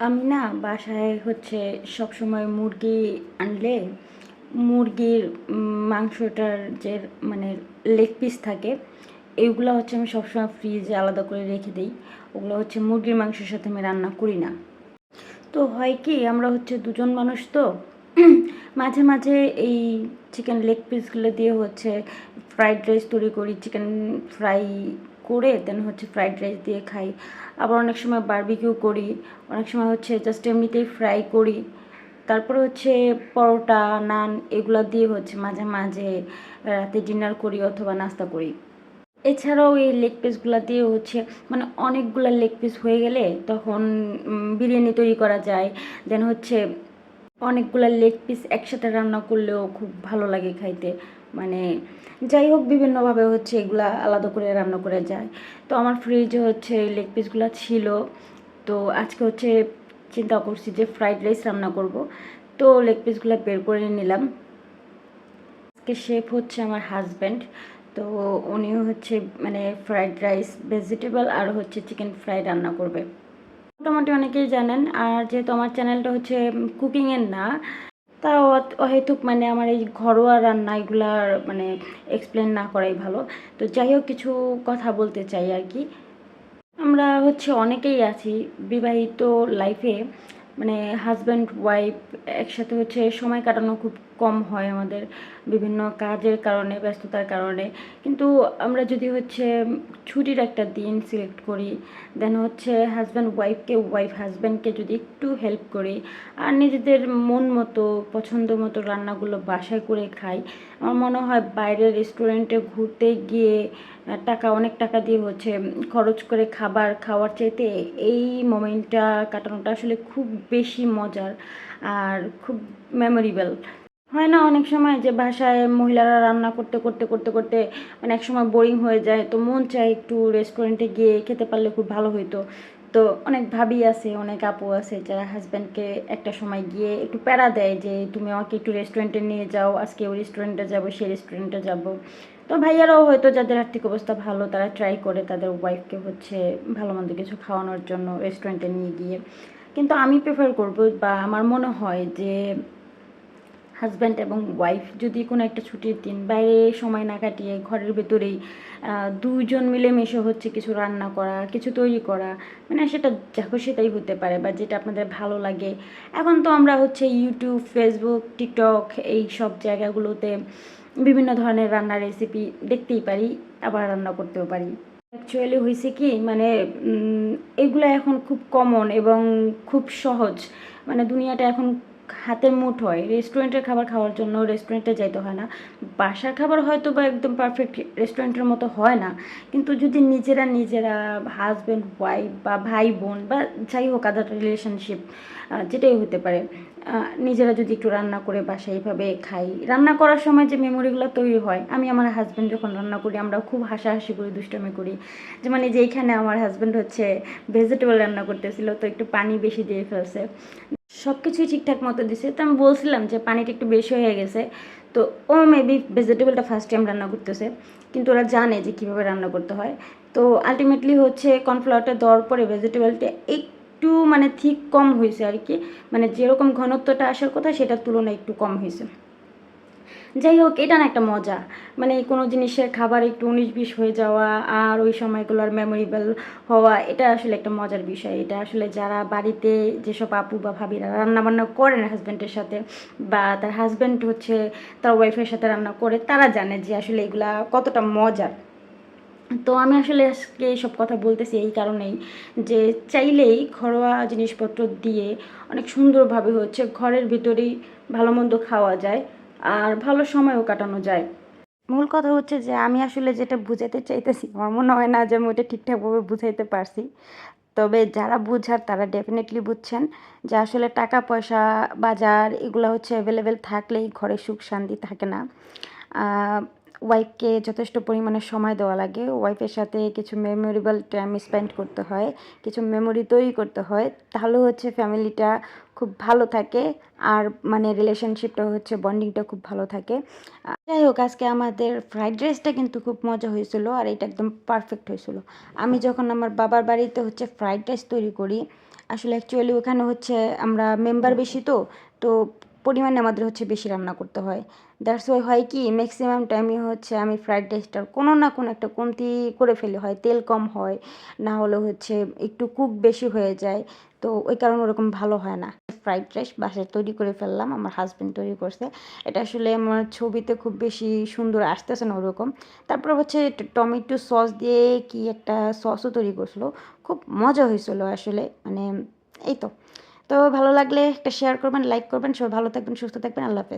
আমি না বাসায় হচ্ছে সবসময় মুরগি আনলে মুরগির মাংসটার যে মানে লেগ পিস থাকে এইগুলো হচ্ছে আমি সবসময় ফ্রিজে আলাদা করে রেখে দিই। ওগুলো হচ্ছে মুরগির মাংসের সাথে আমি রান্না করি না। তো হয় কি, আমরা হচ্ছে দুজন মানুষ তো, মাঝে মাঝে এই চিকেন লেগ পিসগুলো দিয়ে হচ্ছে ফ্রাইড রাইস তৈরি করি চিকেন ফ্রাই করে দেন হচ্ছে ফ্রাইড রাইস দিয়ে খাই। আবার অনেক সময় বারবিকিউ করি, অনেক সময় হচ্ছে জাস্ট এমনিতেই ফ্রাই করি। তারপরে হচ্ছে পরোটা, নান এগুলো দিয়ে হচ্ছে মাঝে মাঝে রাতে ডিনার করি অথবা নাস্তা করি। এছাড়াও এই লেগ পিসগুলো দিয়ে হচ্ছে মানে অনেকগুলো লেগ পিস হয়ে গেলে তখন বিরিয়ানি তৈরি করা যায়। দেন হচ্ছে অনেকগুলো লেগ পিস একসাথে রান্না করলেও খুব ভালো লাগে খাইতে। মানে যাই হোক বিভিন্নভাবে হচ্ছে এগুলা আলাদা করে রান্না করে যায়। তো আমার ফ্রিজে হচ্ছে লেগ পিসগুলো ছিল। তো আজকে হচ্ছে চিন্তা করছি যে ফ্রাইড রাইস রান্না করব। তো লেগ পিসগুলো বের করে নিলাম। আজকে শেফ হচ্ছে আমার হাজব্যান্ড তো উনিও হচ্ছে মানে ফ্রাইড রাইস ভেজিটেবল আর হচ্ছে চিকেন ফ্রাই রান্না করবে। মোটামুটি অনেকেই জানেন। আর যেহেতু আমার চ্যানেলটা হচ্ছে কুকিংয়ের না অত- অহেতুক মানে আমার এই ঘরোয়া রান্না এগুলার মানে এক্সপ্লেন না করাই ভালো। তো যাই হোক কিছু কথা বলতে চাই আর কি। আমরা হচ্ছে অনেকেই আছি বিবাহিত লাইফে মানে হাজব্যান্ড ওয়াইফ একসাথে হচ্ছে সময় কাটানো খুব কম হয় আমাদের বিভিন্ন কাজের কারণে, ব্যস্ততার কারণে। কিন্তু আমরা যদি হচ্ছে ছুটির একটা দিন সিলেক্ট করি দেন হচ্ছে হাজব্যান্ড ওয়াইফকে ওয়াইফ হাজব্যান্ডকে যদি একটু হেল্প করি, আর নিজেদের মন মতো, পছন্দ মতো রান্নাগুলো বাসায় করে খাই, আমার মনে হয় বাইরের রেস্টুরেন্টে ঘুরতে গিয়ে টাকা, অনেক টাকা দিয়ে হচ্ছে খরচ করে খাবার খাওয়ার চাইতে এই মোমেন্টটা কাটানোটা আসলে খুব বেশি মজার আর খুব মেমোরেবল হয় না অনেক সময় যে বাসায় মহিলারা রান্না করতে করতে করতে করতে মানে এক সময় বোরিং হয়ে যায়, তো মন চায় একটু রেস্টুরেন্টে গিয়ে খেতে পারলে খুব ভালো হতো তো অনেক ভাবি আছে, অনেক আপু আছে যারা হাজব্যান্ডকে একটা সময় গিয়ে একটু প্যারা দেয় যে তুমি আমাকে একটু রেস্টুরেন্টে নিয়ে যাও, আজকে ওই রেস্টুরেন্টে যাব, সেই রেস্টুরেন্টে যাব। তো ভাইয়ারাও হয়তো যাদের আর্থিক অবস্থা ভালো তারা ট্রাই করে তাদের ওয়াইফকে হচ্ছে ভালো মন্দ কিছু খাওয়ানোর জন্য রেস্টুরেন্টে নিয়ে গিয়ে। কিন্তু আমি প্রেফার করব বা আমার মনে হয় যে হাজব্যান্ড এবং ওয়াইফ যদি কোনো একটা ছুটির দিন বাইরে সময় না কাটিয়ে ঘরের ভেতরেই আহ, দুইজন মিলেমিশে হচ্ছে কিছু রান্না করা কিছু তৈরি করা মানে সেটা যা সেটাই হতে পারে বা যেটা আপনাদের ভালো লাগে। এখন তো আমরা হচ্ছে ইউটিউব ফেসবুক টিকটক এই সব জায়গাগুলোতে বিভিন্ন ধরনের রান্নার রেসিপি দেখতেই পারি, আবার রান্না করতেও পারি। অ্যাকচুয়ালি হয়েছে কি মানে এগুলো এখন খুব কমন এবং খুব সহজ। মানে দুনিয়াটা এখন হাতের মুঠোয় রেস্টুরেন্টের খাবার খাওয়ার জন্য রেস্টুরেন্টে যাইতে হয় না। বাসার খাবার হয়তো বা একদম পারফেক্ট রেস্টুরেন্টের মতো হয় না। কিন্তু যদি নিজেরা নিজেরা হাজব্যান্ড ওয়াইফ বা ভাই বোন বা যাই হোক আদার রিলেশনশিপ যেটাই হতে পারে। নিজেরা যদি একটু রান্না করে বাসায় এইভাবে খাই। রান্না করার সময় যে মেমোরিগুলো তৈরি হয়, আমি আমার হাজব্যান্ড যখন রান্না করি আমরা খুব হাসাহাসি করি, দুষ্টমি করি। যে মানে যে এইখানে আমার হাজব্যান্ড হচ্ছে ভেজিটেবল রান্না করতেছিল, তো একটু পানি বেশি দিয়ে ফেলছে। সব কিছুই ঠিকঠাক মতো দিছে। তো আমি বলছিলাম যে পানিটা একটু বেশি হয়ে গেছে। তো ও মেবি ভেজিটেবলটা ফার্স্ট টাইম রান্না করতেছে, কিন্তু ওরা জানে যে কীভাবে রান্না করতে হয়। তো আলটিমেটলি হচ্ছে কর্নফ্লাওয়ারটা দেওয়ার পরে ভেজিটেবলটা একটু মানে ঠিক কম হয়েছে আর কি। মানে যেরকম ঘনত্বটা আসার কথা সেটার তুলনায় একটু কম হয়েছে। যাই হোক, এটা না একটা মজা। মানে কোনো জিনিসের খাবার একটু উনিশ বিশ হয়ে যাওয়া আর ওই সময়গুলোর মেমোরেবল হওয়া, এটা আসলে একটা মজার বিষয়। এটা আসলে যারা বাড়িতে যেসব আপু বা ভাবিরা রান্না বান্না করেন হাজব্যান্ডের সাথে বা তার হাজব্যান্ড হচ্ছে তার ওয়াইফের সাথে রান্না করে, তারা জানে যে আসলে এগুলা কতটা মজার। তো আমি আসলে আজকে এইসব কথা বলতেছি এই কারণেই যে চাইলেই ঘরোয়া জিনিসপত্র দিয়ে অনেক সুন্দরভাবে হচ্ছে ঘরের ভিতরেই ভালো মন্দ খাওয়া যায় আর ভালো সময়ও কাটানো যায়। মূল কথা হচ্ছে যে আমি আসলে যেটা বুঝাতে চাইতেছি, আমার মনে হয় না যে আমি ওটা ঠিকঠাকভাবে বুঝাইতে পারছি। তবে যারা বুঝার তারা ডেফিনেটলি বুঝছেন যে আসলে টাকা পয়সা বাজার এগুলো হচ্ছে অ্যাভেলেবেল থাকলেই ঘরে সুখ শান্তি থাকে না। ওয়াইফকে যথেষ্ট পরিমাণে সময় দেওয়া লাগে। ওয়াইফের সাথে কিছু মেমোরেবল টাইম স্পেন্ড করতে হয়, কিছু মেমোরি তৈরি করতে হয়। তাহলে হচ্ছে ফ্যামিলিটা খুব ভালো থাকে আর মানে রিলেশনশিপটা হচ্ছে বন্ডিংটা খুব ভালো থাকে। যাই হোক, আজকে আমাদের ফ্রাইড রাইসটা কিন্তু খুব মজা হয়েছিল আর এটা একদম পারফেক্ট হয়েছিল। আমি যখন আমার বাবার বাড়িতে হচ্ছে ফ্রাইড রাইস তৈরি করি, আসলে অ্যাকচুয়ালি ওখানে হচ্ছে আমরা মেম্বার বেশি তো তো পরিমাণে আমাদের হচ্ছে বেশি রান্না করতে হয়। দ্যাটস ওয়াই হয় কি ম্যাক্সিমাম টাইমই হচ্ছে আমি ফ্রাইড রাইসটার কোনো না কোনো একটা কমতি করে ফেলি। হয় তেল কম হয়, না হলে হচ্ছে একটু কুক বেশি হয়ে যায়। তো ওই কারণে ওরকম ভালো হয় না। ফ্রাইড রাইস বাসায় তৈরি করে ফেললাম, আমার হাজব্যান্ড তৈরি করছে। এটা আসলে আমার ছবিতে খুব বেশি সুন্দর আসতেছে না ওরকম। তারপর হচ্ছে টমেটো সস দিয়ে কি একটা সসও তৈরি করছিল। খুব মজা হয়েছিল আসলে মানে এই তো। তো ভালো লাগলে একটা শেয়ার করবেন লাইক করবেন। সবাই ভালো থাকবেন, সুস্থ থাকবেন। আল্লাহ হাফেজ।